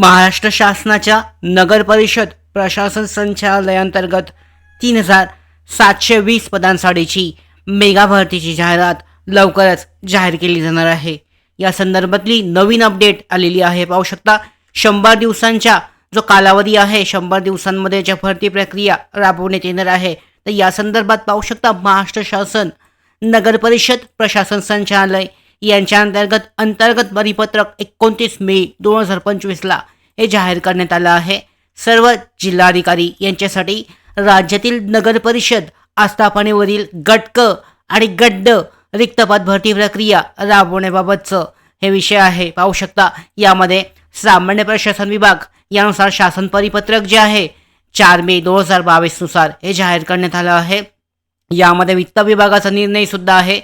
महाराष्ट्र शासनाच्या नगर परिषद प्रशासन संचालयांतर्गत तीन हजार सातशे वीस पदांसाठीची मेगा भरतीची जाहिरात लवकरच जाहीर केली जाणार आहे. या संदर्भातली नवीन अपडेट आलेली आहे. पाहू शकता शंभर दिवसांच्या जो कालावधी आहे शंभर दिवसांमध्ये ज्या भरती प्रक्रिया राबवण्यात येणार आहे तर या संदर्भात पाहू शकता महाराष्ट्र शासन नगर परिषद प्रशासन संचालय यांच्या अंतर्गत अंतर्गत परिपत्रक एकोणतीस मे दोन हजार पंचवीसला हे जाहीर करण्यात आलं आहे. सर्व जिल्हाधिकारी यांच्यासाठी राज्यातील नगरपरिषद आस्थापनेवरील गटक आणि गड्ड रिक्तपद भरती प्रक्रिया राबवण्याबाबतचं हे विषय आहे. पाहू शकता यामध्ये सामान्य प्रशासन विभाग यानुसार शासन परिपत्रक जे आहे चार मे दोन हजार बावीसनुसार हे जाहीर करण्यात आलं आहे. यामध्ये वित्त विभागाचा निर्णय सुद्धा आहे.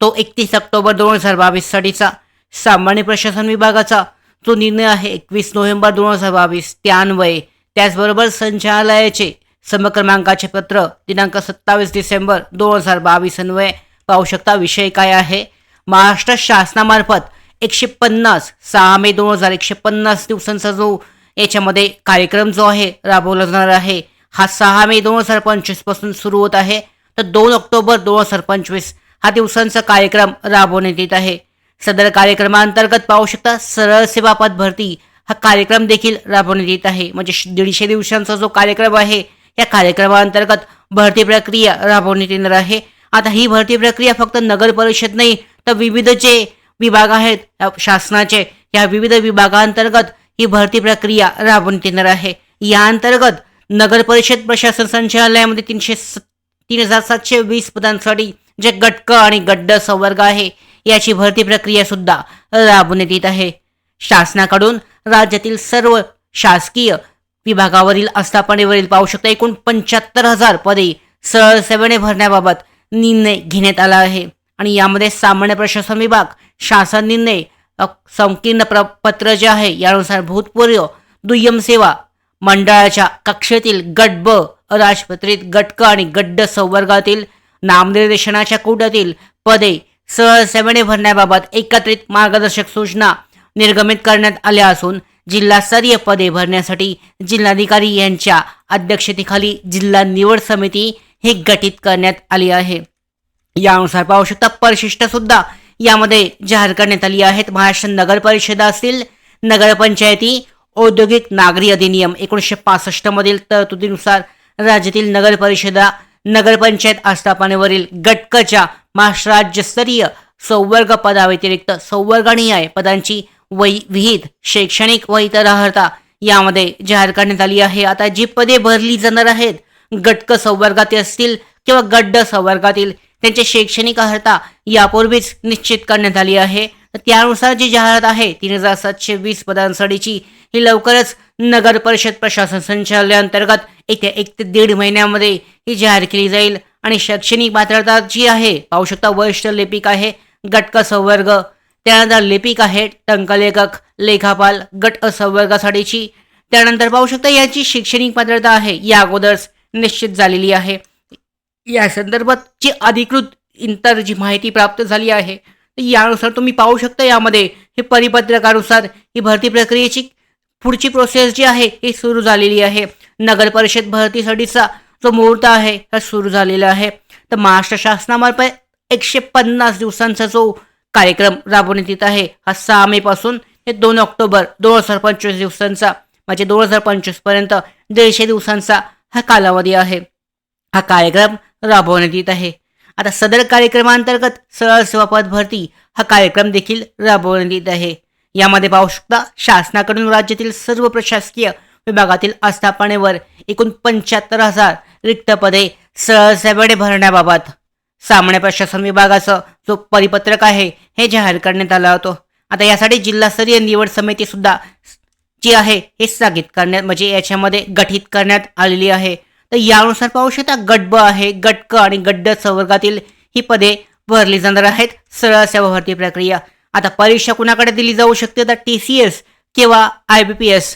तो एकतीस ऑक्टोबर दोन हजार बावीससाठीचा सामान्य प्रशासन विभागाचा जो निर्णय आहे एकवीस नोव्हेंबर दोन हजार बावीस त्या अन्वये त्याचबरोबर संचालयाचे समक्रमांकाचे पत्र दिनांक सत्तावीस डिसेंबर दोन हजार बावीस अन्वये पाहू शकता विषय काय आहे? महाराष्ट्र शासनामार्फत एकशे पन्नास सहा मे दोन हजार एकशे पन्नास दिवसांचा जो याच्यामध्ये कार्यक्रम जो आहे राबवला जाणार आहे हा सहा मे दोन हजार पंचवीसपासून सुरू होत आहे. तर दोन ऑक्टोबर दोन हजार पंचवीस हा दिवसांचा कार्यक्रम राबवण्यात येत आहे. सदर कार्यक्रमांतर्गत पाहू शकता सरळ सेवा पद भरती हा कार्यक्रम देखील राबवण्यात येत आहे. म्हणजे दीडशे दिवसांचा जो कार्यक्रम आहे या कार्यक्रमाअंतर्गत भरती प्रक्रिया राबवण्यात येणार आहे. आता ही भरती प्रक्रिया फक्त नगर परिषद नाही तर विविध जे विभाग आहेत शासनाचे या विविध विभागांतर्गत ही भरती प्रक्रिया राबवण्यात येणार आहे. या अंतर्गत नगर परिषद प्रशासन संचालनालयामध्ये तीनशे स- तीन हजार सातशे वीस पदांसाठी जे गटक आणि गड्ड संवर्ग आहे याची भरती प्रक्रिया सुद्धा राबवण्यात येत आहे. शासनाकडून राज्यातील सर्व शासकीय विभागावरील आस्थापनेवरील पाहू शकता एकूण पंच्याहत्तर हजार पदे सरळ सेवेने भरण्याबाबत निर्णय घेण्यात आला आहे. आणि यामध्ये सामान्य प्रशासन विभाग शासन निर्णय संकीर्ण प्र पत्र जे आहे यानुसार भूतपूर्व दुय्यम सेवा मंडळाच्या कक्षेतील गट ब अराजपत्रित गटक आणि गड्ड संवर्गातील नामनिर्देशनाच्या कोट्यातील पदे सहजसेवेने भरण्याबाबत एकत्रित मार्गदर्शक सूचना निर्गमित करण्यात आल्या असून जिल्हास्तरीय पदे भरण्यासाठी जिल्हाधिकारी यांच्या अध्यक्षतेखाली जिल्हा निवड समिती हे गठीत करण्यात आली आहे. यानुसार पाहू शकता परिशिष्ट सुद्धा यामध्ये जाहीर करण्यात आली आहेत. महाराष्ट्र नगर परिषदा असतील नगरपंचायती औद्योगिक नागरी अधिनियम एकोणीसशे पासष्ट मधील तरतुदीनुसार राज्यातील नगर परिषदा नगरपंचायत आस्थापनेवरील गटकच्या महाराष्ट्र राज्यस्तरीय संवर्ग पदाव्यतिरिक्त संवर्गनीय पदांची वै विहित शैक्षणिक व इतर अर्हता यामध्ये जाहीर करण्यात आली आहे. आता जी पदे भरली जाणार आहेत गटक संवर्गातील असतील किंवा गड्ड संवर्गातील त्यांचे शैक्षणिक अर्हता यापूर्वीच निश्चित करण्यात आली आहे. त्यानुसार जी जाहिरात आहे तीन हजार सातशे वीस पदांसाठीची ही लवकरच नगर परिषद प्रशासन संचालनालयाअंतर्गत येत्या एक ते दीड महिन्यामध्ये ही जाहीर केली जाईल. आणि शैक्षणिक पात्रता जी आहे पाहू शकता वरिष्ठ लेपिक आहे गटक संवर्ग त्यानंतर लिपिक आहे टंकलेखक लेखापाल गट असंवर्गासाठीची त्यानंतर पाहू शकता याची शैक्षणिक पात्रता आहे या अगोदरच निश्चित झालेली आहे. या संदर्भात जी अधिकृत इंतर जी माहिती प्राप्त झाली आहे तर यानुसार तुम्ही पाहू शकता यामध्ये हे परिपत्रकानुसार ही भरती प्रक्रियेची पुढची प्रोसेस जी आहे ही सुरू झालेली आहे. नगर परिषद भरतीसाठीचा जो मुहूर्त आहे हा सुरू झालेला आहे. तर महाराष्ट्र शासनामार्फत एकशे पन्नास दिवसांचा जो कार्यक्रम राबवण्यात येत आहे हा सहा मे पासून ते दोन ऑक्टोबर दोन हजार पंचवीस दिवसांचा म्हणजे दोन हजार पंचवीसपर्यंत दीडशे दिवसांचा हा कालावधी आहे. हा कार्यक्रम राबवण्यात येत आहे. आता सदर कार्यक्रमांतर्गत सरळ सेवा पद भरती हा कार्यक्रम देखील राबवण्यात येत आहे. यामध्ये पाहू शकता शासनाकडून राज्यातील सर्व प्रशासकीय विभागातील आस्थापनेवर एकूण पंच्याहत्तर हजार रिक्त पदे सरळ भरण्याबाबत सामान्य प्रशासन विभागाचं जो परिपत्रक आहे हे जाहीर करण्यात आलं होतं. आता यासाठी जिल्हास्तरीय निवड समिती सुद्धा जी आहे हे स्थगित करण्यात म्हणजे याच्यामध्ये गठीत करण्यात आलेली आहे. तर यानुसार पाहू शकता गट ब आहे गटक आणि गड्ड संवर्गातील ही पदे भरली जाणार आहेत सरळ सेवा भरती प्रक्रिया. आता परीक्षा कुणाकडे दिली जाऊ शकते? तर टी सी एस किंवा आय बी पी एस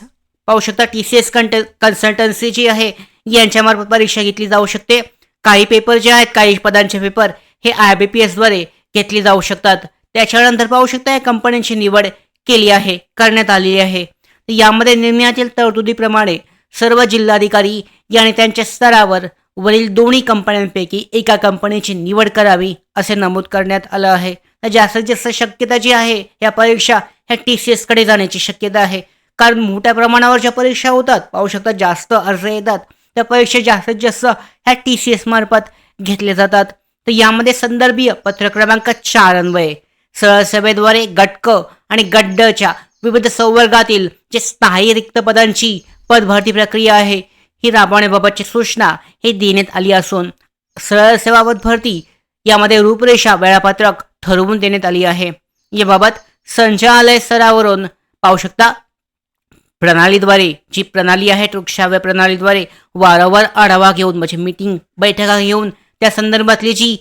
पाहू शकता टी सी एस कंट कन्सल्टन्सी जी आहे यांच्यामार्फत परीक्षा घेतली जाऊ शकते. काही पेपर जे आहेत काही पदांचे पेपर हे आय बी पी एसद्वारे घेतले जाऊ शकतात. त्याच्यानंतर पाहू शकता या कंपन्यांची निवड केली आहे करण्यात आलेली आहे. यामध्ये निर्णयातील तरतुदीप्रमाणे सर्व जिल्हाधिकारी यांनी त्यांच्या स्तरावर वरील दोन्ही कंपन्यांपैकी एका कंपनीची निवड करावी असे नमूद करण्यात आलं आहे. म्हणजे जास्तीत जास्त शक्यता जी आहे या परीक्षा ह्या टी सी एसकडे जाण्याची शक्यता आहे. कारण मोठ्या प्रमाणावर ज्या परीक्षा होतात पाहू शकता जास्त अर्ज येतात त्या परीक्षा जास्तीत जास्त ह्या टी सी एस मार्फत जातात. तर यामध्ये संदर्भीय पत्र क्रमांक चार अन्वये सरळ गटक आणि गड्डच्या विविध संवर्गातील जे स्थायी रिक्त पदांची पदभरती प्रक्रिया आहे ही राबवण्याबाबतची सूचना ही देण्यात आली असून सरळ सेवा पदभरती यामध्ये रूपरेषा वेळापत्रक ठरवून देण्यात आली आहे. याबाबत संचालय स्तरावरून पाहू शकता प्रणालीद्वारे जी प्रणाली आहे दृकश्राव्य प्रणालीद्वारे वारंवार आढावा घेऊन म्हणजे मीटिंग बैठका घेऊन त्या संदर्भातली जी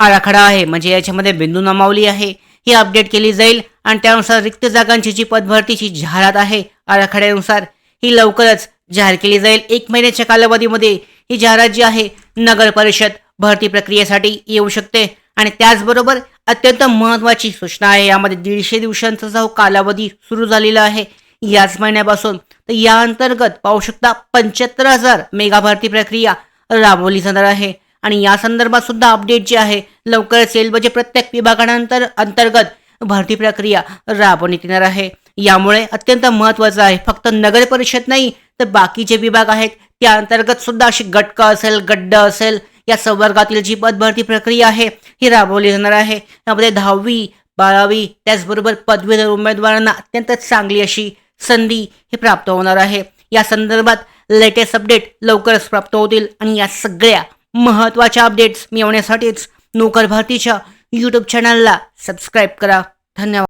आराखडा आहे म्हणजे याच्यामध्ये बिंदू नमावली आहे ही अपडेट केली जाईल आणि त्यानुसार रिक्त जागांची जी पदभरतीची जाहिरात आहे आराखड्यानुसार ही लवकरच जाहीर केली जाईल. एक महिन्याच्या कालावधीमध्ये ही जाहिरात जी आहे नगर परिषद भरती प्रक्रियेसाठी येऊ शकते. आणि त्याचबरोबर अत्यंत महत्त्वाची सूचना आहे. यामध्ये दीडशे दिवसांचा जो कालावधी सुरू झालेला आहे याच महिन्यापासून तर या अंतर्गत पाहू शकता पंच्याहत्तर हजार मेगा भरती प्रक्रिया राबवली जाणार आहे. आणि या संदर्भात सुद्धा अपडेट जे आहे लवकरच येईल म्हणजे प्रत्येक विभागानंतर अंतर्गत भरती प्रक्रिया राबवण्यात येणार आहे. यामुळे अत्यंत महत्त्वाचं आहे. फक्त नगर परिषद नाही तर बाकी जे विभाग आहेत. त्या अंतर्गत सुद्धा अशी गटकं असेल गड्ड असेल या संवर्गातील जी पदभरती प्रक्रिया आहे ही राबवली जाणार आहे. यामध्ये दहावी बारावी त्याचबरोबर पदवीधर उमेदवारांना अत्यंत चांगली अशी संधी ही प्राप्त होणार आहे. या संदर्भात लेटेस्ट अपडेट लवकरच प्राप्त होतील आणि या सगळ्या महत्त्वाच्या अपडेट्स मिळवण्यासाठीच नोकर भारतीच्या यूट्यूब चॅनलला सबस्क्राईब करा. धन्यवाद.